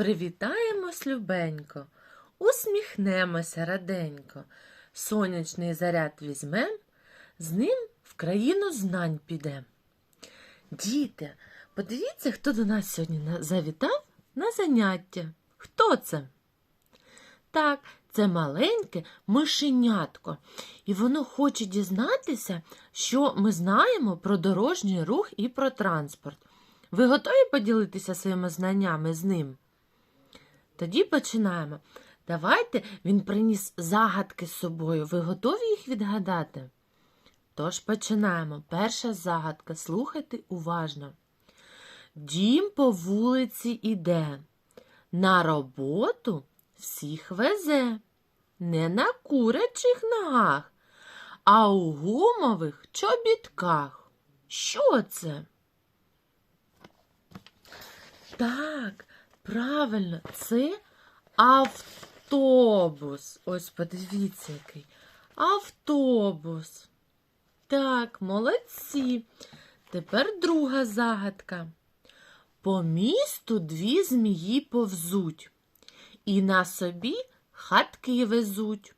привітаємось любенько, усміхнемося раденько, сонячний заряд візьмем, з ним в країну знань підем. Діти, подивіться, хто до нас сьогодні завітав на заняття. Хто це? Так, це маленьке мишенятко, і воно хоче дізнатися, що ми знаємо про дорожній рух і про транспорт. Ви готові поділитися своїми знаннями з ним? Тоді починаємо. Давайте він приніс загадки з собою. Ви готові їх відгадати? Тож починаємо. Перша загадка. Слухайте уважно. Дім по вулиці іде, на роботу всіх везе, не на курячих ногах, а у гумових чобітках. Що це? Так, правильно, це автобус. Ось подивіться, який. Автобус. Так, молодці. Тепер друга загадка. По місту дві змії повзуть, і на собі хатки везуть.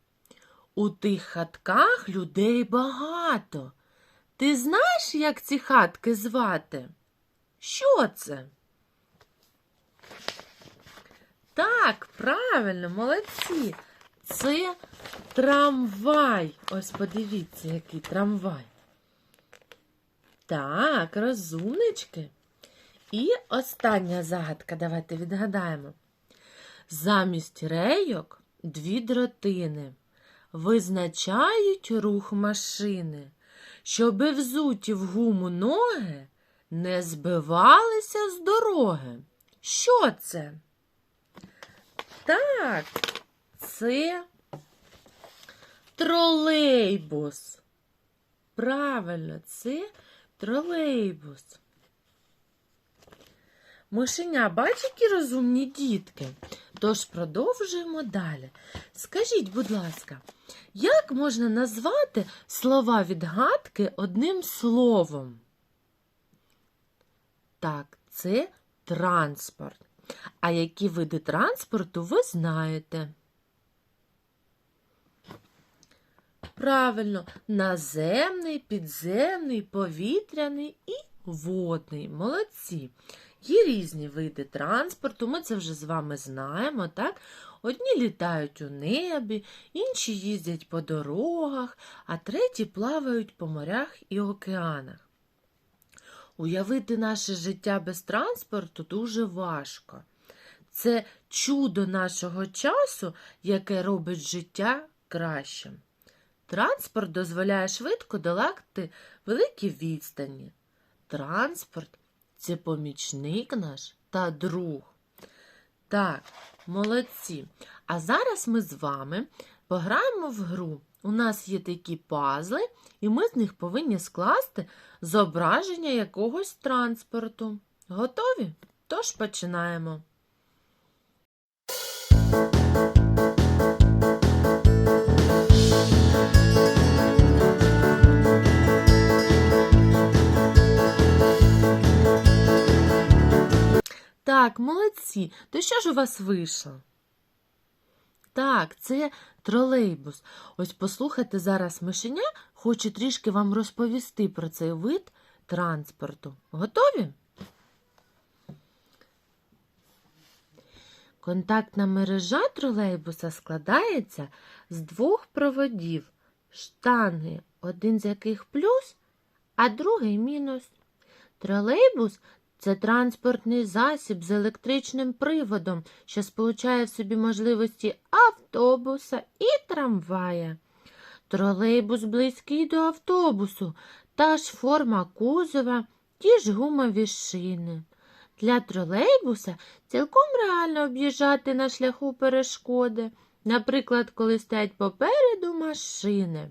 У тих хатках людей багато. Ти знаєш, як ці хатки звати? Що це? Так, правильно, молодці. Це трамвай. Ось подивіться, який трамвай. Так, розумнички. І остання загадка, давайте відгадаємо. Замість рейок дві дротини визначають рух машини, щоби взуті в гуму ноги не збивалися з дороги. Що це? Так, це тролейбус. Правильно, це тролейбус. Мишеня, бач, які розумні дітки. Тож продовжуємо далі. Скажіть, будь ласка, як можна назвати слова відгадки одним словом? Так, це транспорт. А які види транспорту ви знаєте? Правильно, наземний, підземний, повітряний і водний. Молодці. Є різні види транспорту, ми це вже з вами знаємо, так? Одні літають у небі, інші їздять по дорогах, а треті плавають по морях і океанах. Уявити наше життя без транспорту дуже важко. Це чудо нашого часу, яке робить життя кращим. Транспорт дозволяє швидко долати великі відстані. Транспорт це помічник наш та друг. Так, молодці. А зараз ми з вами пограємо в гру. У нас є такі пазли, і ми з них повинні скласти зображення якогось транспорту. Готові? Тож починаємо. Так, молодці. То що ж у вас вийшло? Так, це тролейбус. Ось послухайте зараз мишеня, хочу трішки вам розповісти про цей вид транспорту. Готові? Контактна мережа тролейбуса складається з двох проводів, штанги, один з яких плюс, а другий мінус. Тролейбус це транспортний засіб з електричним приводом, що сполучає в собі можливості автобуса і трамвая. Тролейбус близький до автобусу, та ж форма кузова, ті ж гумові шини. Для тролейбуса цілком реально об'їжджати на шляху перешкоди, наприклад, коли стоять попереду машини.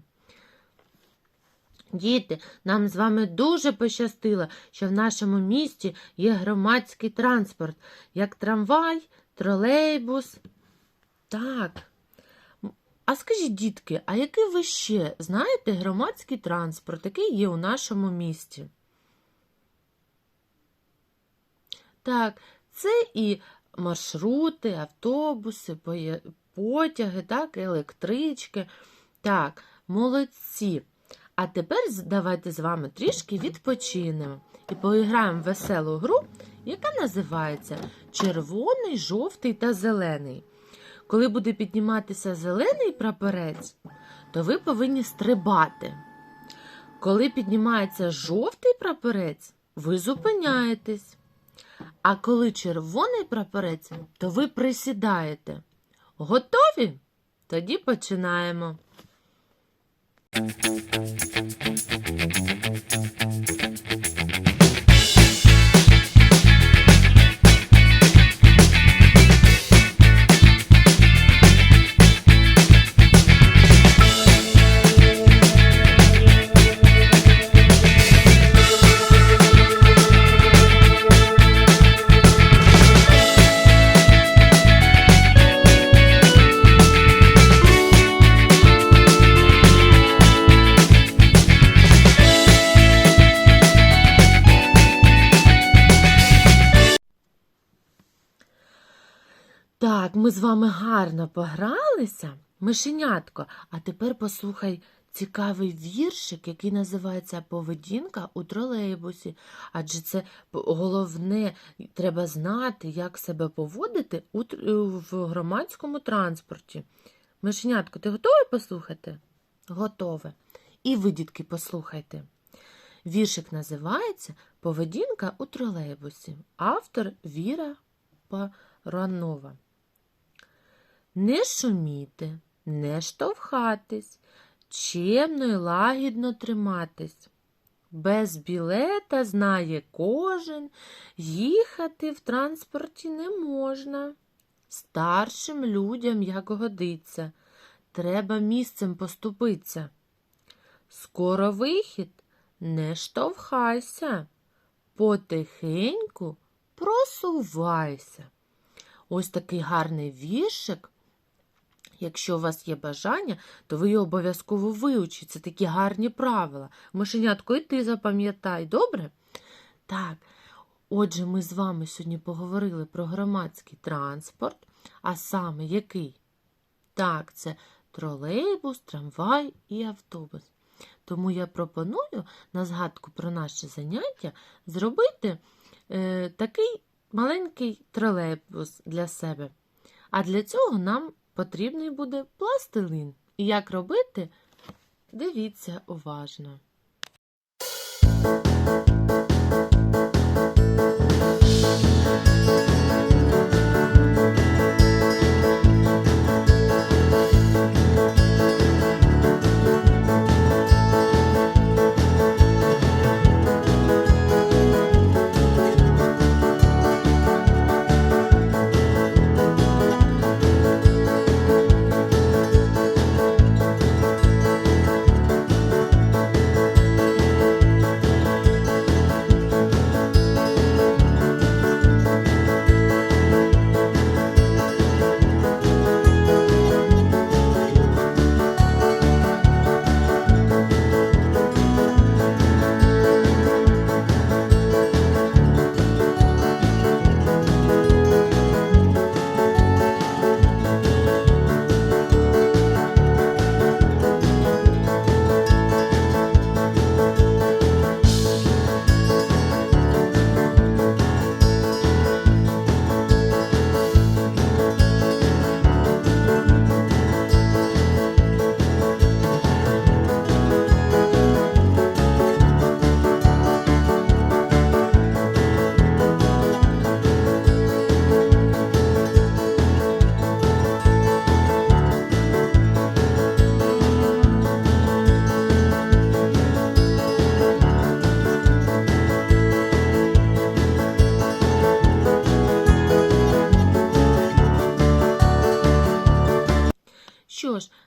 Діти, нам з вами дуже пощастило, що в нашому місті є громадський транспорт, як трамвай, тролейбус. Так. А скажіть, дітки, а який ви ще знаєте громадський транспорт, який є у нашому місті? Так, це і маршрути, автобуси, потяги, так, електрички. Так, молодці. А тепер давайте з вами трішки відпочинемо і поіграємо в веселу гру, яка називається Червоний, жовтий та зелений. Коли буде підніматися зелений прапорець, то ви повинні стрибати. Коли піднімається жовтий прапорець, ви зупиняєтесь. А коли червоний прапорець, то ви присідаєте. Готові? Тоді починаємо. Так, ми з вами гарно погралися, мишенятко. А тепер послухай цікавий віршик, який називається Поведінка у тролейбусі. Адже це головне, треба знати, як себе поводити у, в громадському транспорті. Мишенятко, ти готовий послухати? Готове. І ви, дітки, послухайте. Віршик називається Поведінка у тролейбусі. Автор Віра Паранова. Не шуміти, не штовхатись, чемно й лагідно триматись. Без білета знає кожен, їхати в транспорті не можна. Старшим людям, як годиться, треба місцем поступиться. Скоро вихід, не штовхайся, потихеньку просувайся. Ось такий гарний віршик. Якщо у вас є бажання, то ви його обов'язково вивчіть. Це такі гарні правила. Мишенятко, і ти запам'ятай, добре? Так. Отже, ми з вами сьогодні поговорили про громадський транспорт, а саме який? Так, це тролейбус, трамвай і автобус. Тому я пропоную на згадку про наше заняття зробити е, такий маленький тролейбус для себе. А для цього нам потрібний буде пластилин. І як робити, дивіться уважно.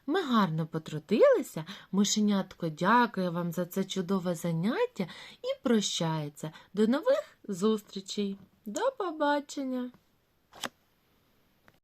Ми гарно потрудилися. Мишенятко дякує вам за це чудове заняття і прощається. До нових зустрічей. До побачення!